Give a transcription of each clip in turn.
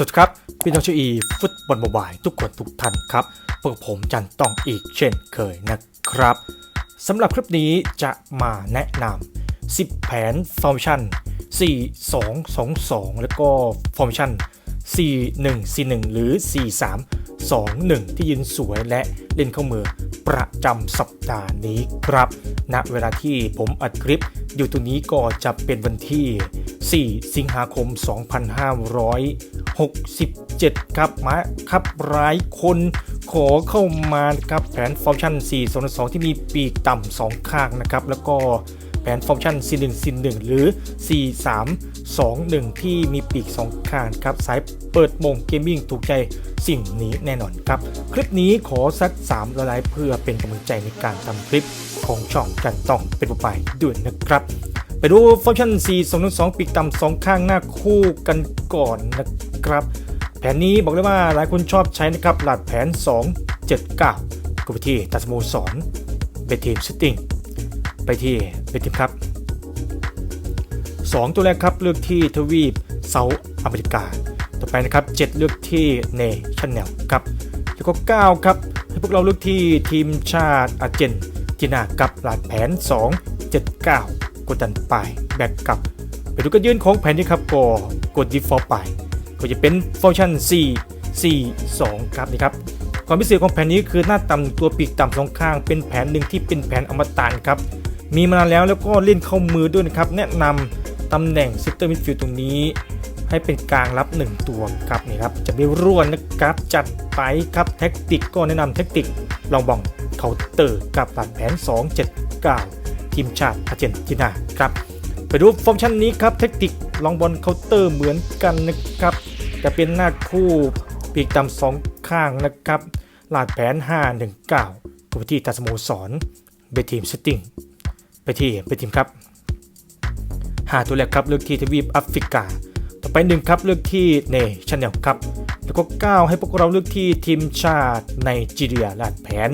สวัสดีครับ พี่น้องชาวอีฟุตบอลโมบายทุกคนทุกท่านครับพวกผมจันต้องอีกเช่นเคยนะครับสำหรับคลิปนี้จะมาแนะนำ10 แผนฟอร์มชัน4222 แล้วก็ฟอร์มชัน4141 หรือ 4321 ที่ยืนสวยและเล่นเข้ามือประจำสัปดาห์นี้ครับณเวลาที่ผมอัดคลิปอยู่ตรงนี้ก็จะเป็นวันที่ 4 สิงหาคม 2500 67 ครับมาครับรายคนขอเข้ามาครับแผนฟอร์ชั่น4 2 2ที่มีปีกต่ำ2ข้างนะครับ แล้วก็แผนฟอร์ชั่น4 1 4 1หรือ4 3 2 1 ที่มีปีก 2 ข้างครับ สายเปิดมงเกมมิ่งถูกใจสิ่งนี้แน่นอนครับ คลิปนี้ขอสัก3ละลายเพื่อเป็นกำลังใจในการทำคลิปของช่องกันต้องเป็นไปด้วยนะครับ ไปดูฟังก์ชัน4 2 2 ปีกต่ำสองข้างหน้าคู่กันก่อนนะครับ แผนนี้บอกเลยว่าหลายคนชอบใช้นะครับ หลัดแผน 279ก็ไปที่ตัดสโมสรไปทีมซิตติ้งไปที่ไปทีมครับ 2 ตัวแรกครับเลือกที่ทวีปเซาท์อเมริกา ต่อไปนะครับ 7 เลือกที่เนชั่นแนลครับแล้วก็ 9 ครับ ให้พวกเราเลือกที่ทีมชาติอาร์เจนตินากับหลัดแผน 279 กดดันไปแบกกลับ ไปดูกันยื่นของแผนนี้ครับก็กด default ไป ก็จะเป็นฟังก์ชัน 4 4 2 ครับนี่ครับความพิเศษของแผนนี้คือหน้าต่ำตัวปีกต่ำสองข้าง เป็นแผนหนึ่งที่เป็นแผนอมตะครับมีมานานแล้วแล้วก็เล่นเข้ามือด้วยนะครับ แนะนำตำแหน่งซิสเตอร์มิดฟิลด์ตรงนี้ ให้เป็นกลางรับ 1 ตัวครับนี่ครับจะไม่ร่วนนะครับจัดไปครับแท็กติกก็แนะนำแท็กติกลองบองเคาน์เตอร์กับหลักแผน 279 ทีมชาติอาร์เจนตินาครับไปดูฟังก์ชันนี้ครับเทคนิคลองบอลเคาน์เตอร์เหมือนกันนะครับจะเป็นหน้าคู่ปีกต่ำสองข้างนะครับลาดแผน 519ก็ไปที่ตัสโมสรไปทีมเซตติ้งไปที่ไปทีมครับหาตัวแรกครับเลือกที่ทวีปแอฟริกา ต่อไปหนึ่งครับเลือกที่เนชั่นแนลครับ แล้วก็ 9 ให้พวกเราเลือกที่ทีมชาติในจีเรียลาดแผน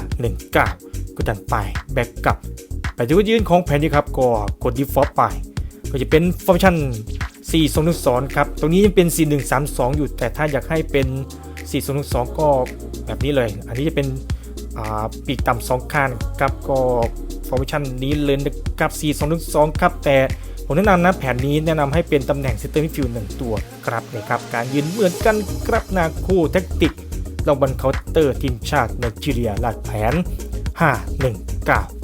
519ก็ดันไปแบกกับ ไปดูยืนของแผนนี้ครับก็กด default ไป ก็จะเป็นฟังก์ชัน4 2 1 2ครับ ตรงนี้ยังเป็น 4 1 3 2 อยู่ แต่ถ้าอยากให้เป็น 4 2 1 2ก็แบบนี้เลย อันนี้จะเป็นปีกต่ำสองข้างครับก็ฟังก์ชันนี้เลยนะครับ 4 2 1 2ครับ แต่ผมแนะนำนะแผนนี้แนะนำให้เป็นตำแหน่งเซนเตอร์มิดฟิลด์หนึ่งตัวครับนะครับ การยืนเหมือนกันครับนาคู่แท็กติกลองบอลเคาน์เตอร์ทีมชาติไนจีเรียลาดแผน 519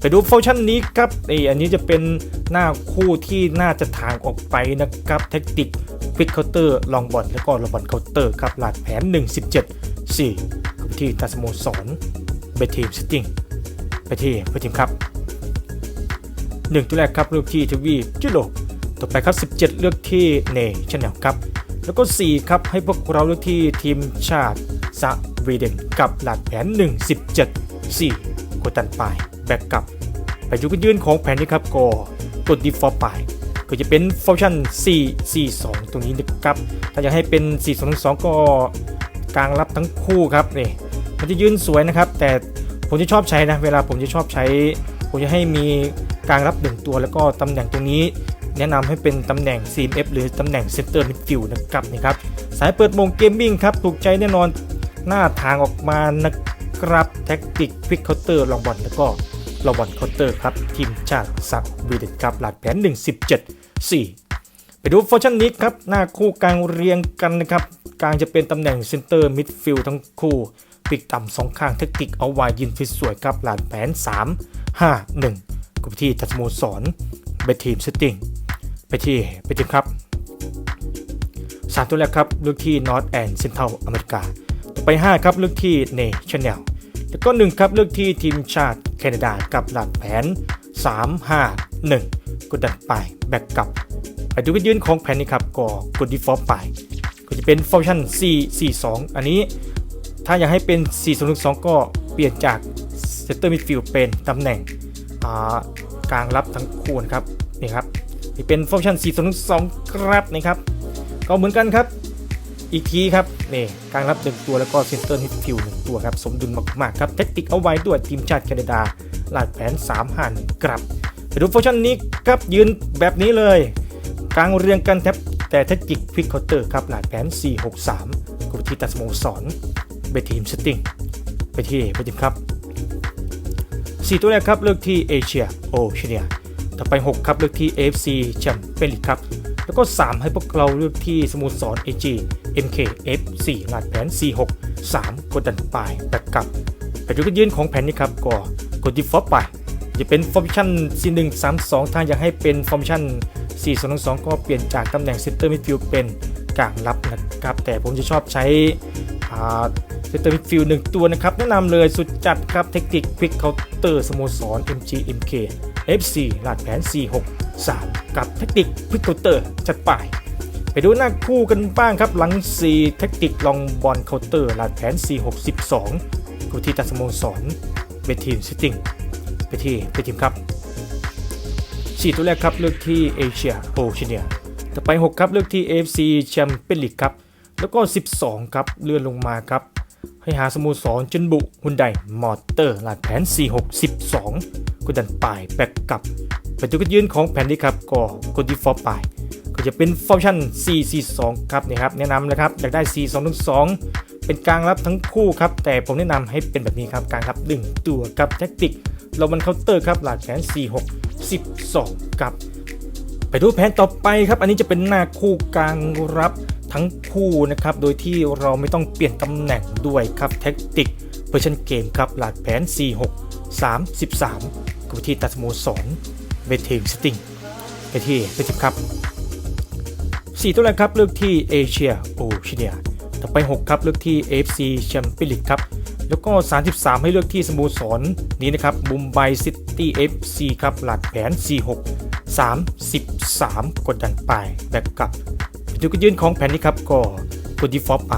ไปดูฟังชันนี้ครับไออันนี้จะเป็นหน้าคู่ที่น่าจะทางออกไปนะครับแท็กติกควิกเคาน์เตอร์ลองบอลแล้วก็ลองบอลเคาน์เตอร์ครับหลัดแผน 117 4กับที่ตัสโมสรไปทีมสติ้งไปที่ไปทีมครับ1ตัวแรกครับเลือกที่ทวีปยุโรปต่อไปครับ 17 เลือกที่เนชั่นแนลครับ แล้วก็ 4 ครับให้พวกเราเลือกที่ทีมชาติสวีเดนกับหลัดแผน 117 4กดตันไป แบ็กกลับไปดูกันยืนของแผนนี้ครับก็กด default ไปก็จะเป็นฟังก์ชัน 4 4 2 ตรงนี้นะครับ ถ้าอยากให้เป็น 4 2 2 ก็กลางรับทั้งคู่ครับนี่มันจะยืนสวยนะครับ แต่ผมจะชอบใช้นะ เวลาผมจะชอบใช้ ผมจะให้มีกลางรับหนึ่งตัว แล้วก็ตำแหน่งตรงนี้ แนะนำให้เป็นตำแหน่ง CMF หรือตำแหน่ง Center Midfield นะครับนี่ครับ สายเปิดโมงเกมมิ่งครับ ถูกใจแน่นอนหน้าทางออกมานะครับแท็กติกควิกเคาน์เตอร์ลองบอลแล้วก็ ลองบอลเคาน์เตอร์ครับทีมชาติสวีเดนครับหลัดแผน 117 4 ไปดูฟังก์ชั่นนี้ครับ หน้าคู่กลางเรียงกันนะครับกลางจะเป็นตำแหน่ง Center Midfield ทั้งคู่ปีกต่ำสองข้างเทคนิคเอาไว้ยินฟิสสวยครับหลานแผน 3 5 1กับที่ทัสโมสรไปทีมเซตติ้งไปที่ไปทีมครับสามตัวแรกครับเลือกที่ North and Central อเมริกาต่อไป 5 ครับเลือกที่ National แล้ แล้วก็1ครับเลือกที่ทีมชาติแคนาดากับหลักแผน 3 5 1 กดดันไปแบ็กกลับ ไปดูกันยืนของแผนนี้ครับก็กด default ไป ก็จะเป็นฟังก์ชัน 4 4 2 อันนี้ ถ้าอยากให้เป็น4 2 2ก็เปลี่ยนจาก Center Midfield เป็นตำแหน่งกลางรับทั้งคู่นะครับนี่ครับนี่เป็นฟังก์ชัน4 2 2ครับนี่ครับก็เหมือนกันครับ อีกทีครับ นี่กลางรับหนึ่งตัวแล้วก็เซนเตอร์นิดฟิวหนึ่งตัวครับ สมดุลมาก ๆ ครับ เทคนิคเอาไว้ด้วยทีมชาติแคนาดาหลาดแผน3หันครับไปดูฟังก์ชันนี้ครับยืนแบบนี้เลย กลางเรียงกันแทบแต่แทคติกควิกเคาน์เตอร์ครับหลาดแผน 463กับวิธีตัดสโมสรเบทีมสติ้งไปที่ไปทีมครับ 4 ตัวแรกครับเลือกที่เอเชียโอเชียต่อไป 6 ครับเลือกที่ AFC แชมเปี้ยนลีกครับ ก็ 3 ให้พวกเราเลือกที่สโมสร AG MK F4 ลาดแผน 46 3 กดดันปลายแบกกลับไปดูกันยืนของแผนนี้ครับก็กดดีฟอลต์ไปจะเป็นฟอร์มชัน4 1 3 2 ถ้าอยากให้เป็นฟอร์มชัน4 2 2 2 ก็เปลี่ยนจากตำแหน่งเซนเตอร์มิดฟิลด์เป็นกลางรับนะครับ แต่ผมจะชอบใช้เซนเตอร์มิดฟิลด์หนึ่งตัวนะครับ แนะนำเลยสุดจัดครับเทคนิคควิกเคาน์เตอร์สโมสร MG FC ลาดแผน 46 3 กับเทคนิคควิกเคาน์เตอร์จัดไปไปดูหน้าคู่กันบ้างครับหลัง4เทคนิคลองบอลเคาน์เตอร์ลาดแผน 462กูที่ตัดสโมสรเบทีมซิตติ้งไปที่ไปทีมครับ 4 ตัวแรกครับเลือกที่เอเชียโอเชียต่อไป 6 ครับเลือกที่ AFC แชมเปี้ยนลีกครับแล้วก็ 12 ครับเลื่อนลงมาครับ ให้หาสโมสรจุนบุฮุนไดมอเตอร์หลาดแผน 4612กดดันปลายแบกกลับไปดูกันยืนของแผนนี้ครับก็กดดีฟอลปลายก็จะเป็นฟังก์ชัน442 ครับนี่ครับแนะนำนะครับอยากได้ 4212 เป็นกลางรับทั้งคู่ครับ แต่ผมแนะนำให้เป็นแบบนี้ครับกลางรับ1ตัวกับแท็กติกเรามันเคาน์เตอร์ครับหลาดแผน 46 12กับไปดูแผนต่อไปครับ อันนี้จะเป็นหน้าคู่กลางรับ ทั้งคู่นะครับ โดยที่เราไม่ต้องเปลี่ยนตำแหน่งด้วยครับแท็กติกเ e อร์ชันเกมครับหลาดแผน 4-6-3-13กับที่ตัดสโมสรเวทีมสติงไปที่ไปที่ครับ 4 ตัวแรกครับเลือกที่เอเชียโอเชียต่อไป 6 ครับเลือกที่ AFC แชมเปี้ยนลีกครับแล้วก็ 33 ให้เลือกที่สโมสรนี้นะครับบุมไบซิตี้ FC ครับหลัดแผน 46 33 กดดันไปแบกกับ ไปดูกันยืนของแผ่นนี้ครับก็กดดีฟอลต์ไป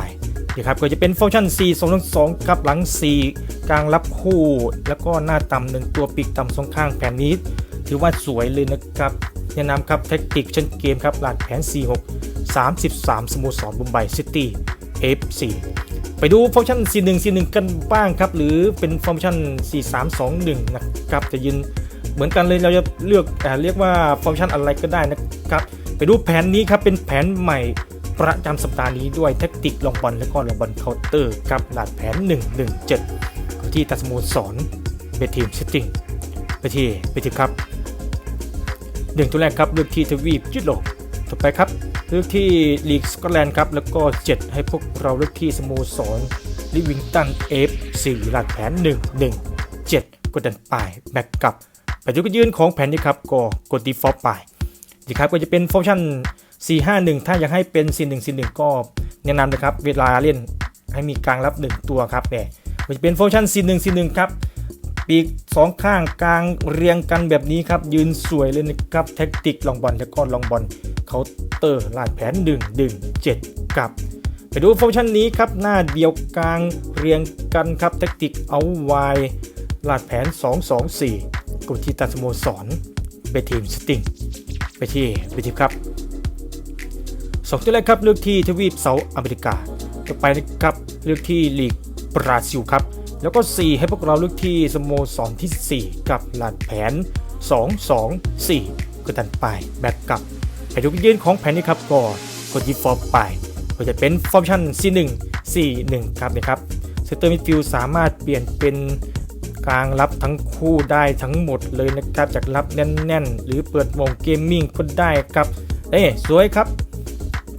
นะครับก็จะเป็นฟังก์ชัน4 2 2 2ครับหลัง 4 กลางรับคู่ แล้วก็หน้าต่ำหนึ่งตัวปีกต่ำสองข้างแผ่นนี้ ถือว่าสวยเลยนะครับแนะนำครับแท็กติกชั้นเกมครับหลัดแผน 46 33 สโมสรบุมไบซิตี้ F4 ไปดูฟังก์ชัน 41 41 กันบ้างครับ หรือเป็นฟังก์ชัน 4321 นะครับ จะยืนเหมือนกันเลยเราจะเลือกอเรียกว่าฟังก์ชันอะไรก็ได้นะครับ ไปดูแผนนี้ครับเป็นแผนใหม่ประจำสัปดาห์นี้ด้วยแท็กติกลองบอลและก็ลองบอลเคาน์เตอร์ครับหลัดแผน 117 ที่ตัดสโมสรเบทีมเซตติ้งไปที่ไปทีครับหนึ่งตัวแรกครับเลือกที่ทวีปยุโรปต่อไปครับเลือกที่ลีกสกอตแลนด์ครับแล้วก็ 7 ให้พวกเราเลือกที่สโมสรลิวิงตันเอฟสี่หลักแผน 1 1 7 กดดันปลายแบ็กกลับไปดูกันยืนของแผนนี้ครับก็กดดีฟอลต์ไปดีครับก็จะเป็นฟังก์ชัน 451 ถ้าอยากให้เป็น41 41ก็แนะนำนะครับเวลาเล่นให้มีกลางรับ 1 ตัวครับเนี่ยมันจะเป็นฟังก์ชัน41 41ครับปีกสองข้างกลางเรียงกันแบบนี้ครับ ยืนสวยเลยนะครับแท็กติกลองบอลแล้วก็ลองบอลเคาน์เตอร์ลาดแผน1 1 7กับ ไปดูฟังก์ชันนี้ครับ หน้าเดียวกลางเรียงกันครับแท็กติกเอาไวลาดแผน 2 2 4กดที่ตัดสโมสรไปทีมสติง ไปที่ไปทีมครับสองตัวแรกครับเลือกที่ทวีปเซาท์อเมริกาต่อไปนะครับเลือกที่ลีกบราซิลครับ แล้วก็ 4 ให้พวกเราเลือกที่สโมสรที่ 4 กับหลัดแผน 2 2 4ก็ดันไปแบกกลับไปดูยืนของแผนนี้ครับก็กดดีฟอร์มไปก็จะเป็นฟอร์มชัน C1 4 1 ครับนะครับเซตเตอร์มิดฟิลสามารถเปลี่ยนเป็น กลางรับทั้งคู่ได้ทั้งหมดเลยนะครับจากรับแน่นๆ หรือเปิดวงเกมมิ่งก็ได้ครับเอ้สวยครับ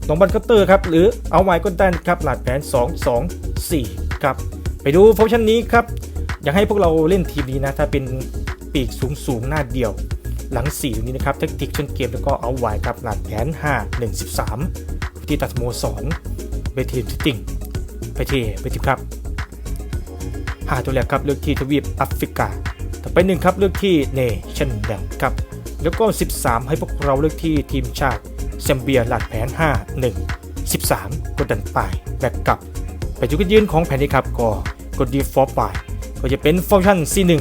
ตรงบันเคาน์เตอร์ครับหรือเอาไว้ก็ได้ครับหลัดแผน 2 2 4ครับไปดูฟังก์ชันนี้ครับอยากให้พวกเราเล่นทีมนี้นะถ้าเป็นปีกสูงสูงหน้าเดียว หลัง4ตรงนี้นะครับแทคติกชนเกมแล้วก็เอาไว้ครับหลัดแผน 5 1 13ที่ตัดโมสรไปทีมทิตติ้งไปที่ไปทีครับ 5 ตัวแรกครับเลือกที่ทวีปแอฟริกา ต่อไปหนึ่งครับเลือกที่เนชั่นแบงครับ แล้วก็ 13 ให้พวกเราเลือกที่ทีมชาติแซมเบียหลัดแผน 5 1 13 กดดันไปแบกกลับ ไปจุดยืนของแผนนี้ครับก็กดดีฟอร์ไปก็จะเป็นฟังก์ชัน C1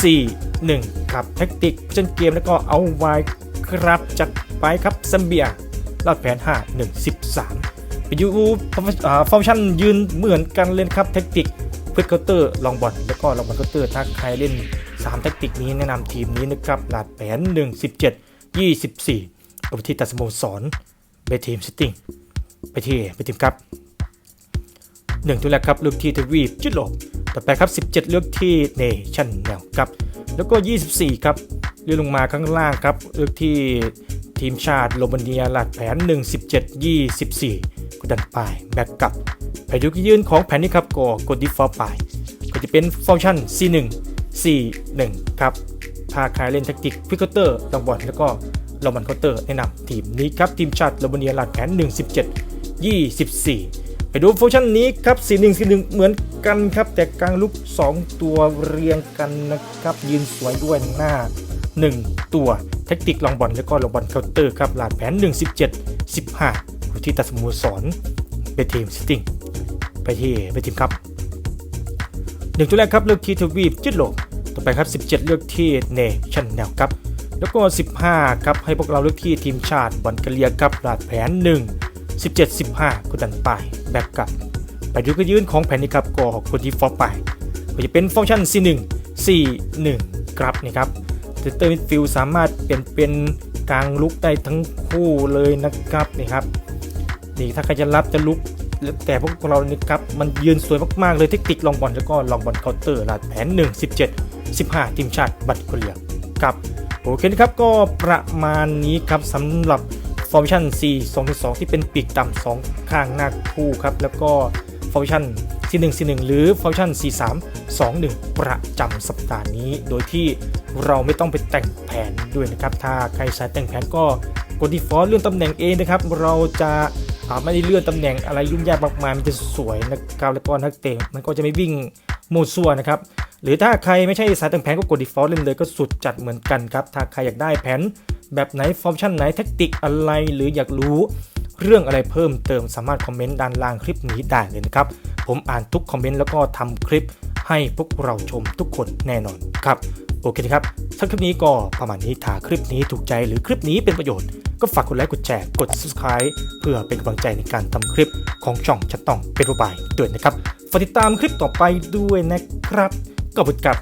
C1 ครับแท็กติกเช่นเกมแล้วก็เอาไว้ครับจัดไปครับแซมเบียลาดแผน 5 1 13 ไปดูฟังก์ชันยืนเหมือนกันเลยครับแท็กติก พื่อเคาน์เตอร์ลองบอลแล้วก็ลองบอลเคาน์เตอร์ถ้าใครเล่น 3 แท็กติกนี้แนะนำทีมนี้นะครับลาดแผน 1 17 24กับที่ตัดสโมสรเบทีมซิตติ้งไปที่เบทีมครับหนึ่งตัวแรกครับเลือกที่ทวีปจุดโลกต่อไปครับ 17 เลือกที่เนชั่นแนลครับแล้วก็ 24 ครับเลื่อนลงมาข้างล่างครับเลือกที่ทีมชาติโรมาเนียหลัดแผน 1 17 24กดดันไปแบ็กกลับ ไปดูที่ยืนของแผนนี้ครับก็กด default ไปก็จะเป็นฟังก์ชัน C1 C1 ครับ ถ้าใครเล่นแท็กติกพิกเตอร์ลองบอลแล้วก็ลองบอลเคาน์เตอร์แนะนำทีมนี้ครับ ทีมชาติโรมาเนียหลัดแผน 1 17 24 ไปดูฟังก์ชันนี้ครับ C1 C1 เหมือนกันครับ แต่กลางลุก 2 ตัวเรียงกันนะครับ ยืนสวยด้วยหน้า 1 ตัวแท็กติกลองบอลแล้วก็ลองบอลเคาน์เตอร์ครับหลาดแผน 1 17 15 ที่ตัดสโมสรเบทีมซิตติ้ง ไปที่เบทีมครับหนึ่งตัวแรกครับเลือกที่ทวีปจุดโลกต่อไปครับ 17 เลือกที่เนชั่นแนลครับแล้วก็ 15 ครับ ให้พวกเราเลือกที่ทีมชาติบอลกะเลียครับรหัสแผน 1 17 15 กดดันไปแบ็กกลับ ไปดูกระยืนของแผนนี้ครับก็คนที่ฟอร์ไปก็จะเป็นฟังก์ชัน C1 C1 ครับนี่ครับเซนเตอร์มิดฟิลสามารถเปลี่ยนเป็นกลางลุกได้ทั้งคู่เลยนะครับนี่ครับนี่ถ้าใครจะรับจะลุก แต่พวกเรานี่ครับ มันยืนสวยมาก ๆ เลยเทคนิคลองบอลแล้วก็ลองบอลเคาน์เตอร์ลาดแผน 1 17 15 ทีมชาติบัตรคนเหลียครับโอเคนะครับก็ประมาณนี้ครับสำหรับฟอร์มชั่น C 2 2 ที่เป็นปีกต่ำสองข้างหน้าคู่ครับ แล้วก็ฟอร์มชั่น C 1 C 1หรือฟอร์มชั่น C 3 2 1 ประจำสัปดาห์นี้ โดยที่เราไม่ต้องไปแต่งแผนด้วยนะครับ ถ้าใครใช้แต่งแผนก็กด default เลื่อนตำแหน่งเองนะครับ เราจะ ไม่ได้เลื่อนตำแหน่งอะไรยุ่งยากมากมายมันจะสวยนะครับแล้วก็นักเตะมันก็จะไม่วิ่งโมั่วซั่วนะครับหรือถ้าใครไม่ใช่สายแต่งแผนก็กด default เล่นเลยก็สุดจัดเหมือนกันครับ ถ้าใครอยากได้แผนแบบไหนฟอร์มชันไหนแท็กติกอะไรหรืออยากรู้เรื่องอะไรเพิ่มเติมสามารถคอมเมนต์ด้านล่างคลิปนี้ได้เลยนะครับ ผมอ่านทุกคอมเมนต์แล้วก็ทำคลิปให้พวกเราชมทุกคนแน่นอนครับ โอเคครับสำหรับคลิปนี้ก็ประมาณนี้ถ้าคลิปนี้ถูกใจหรือคลิปนี้เป็นประโยชน์ ก็ฝากกดไลค์กดแชร์กด subscribe เพื่อเป็นกำลังใจในการทำคลิปของช่องชัดต้องเป็นรูปายด้วยนะครับฝากติดตามคลิปต่อไปด้วยนะครับก็บุดกับ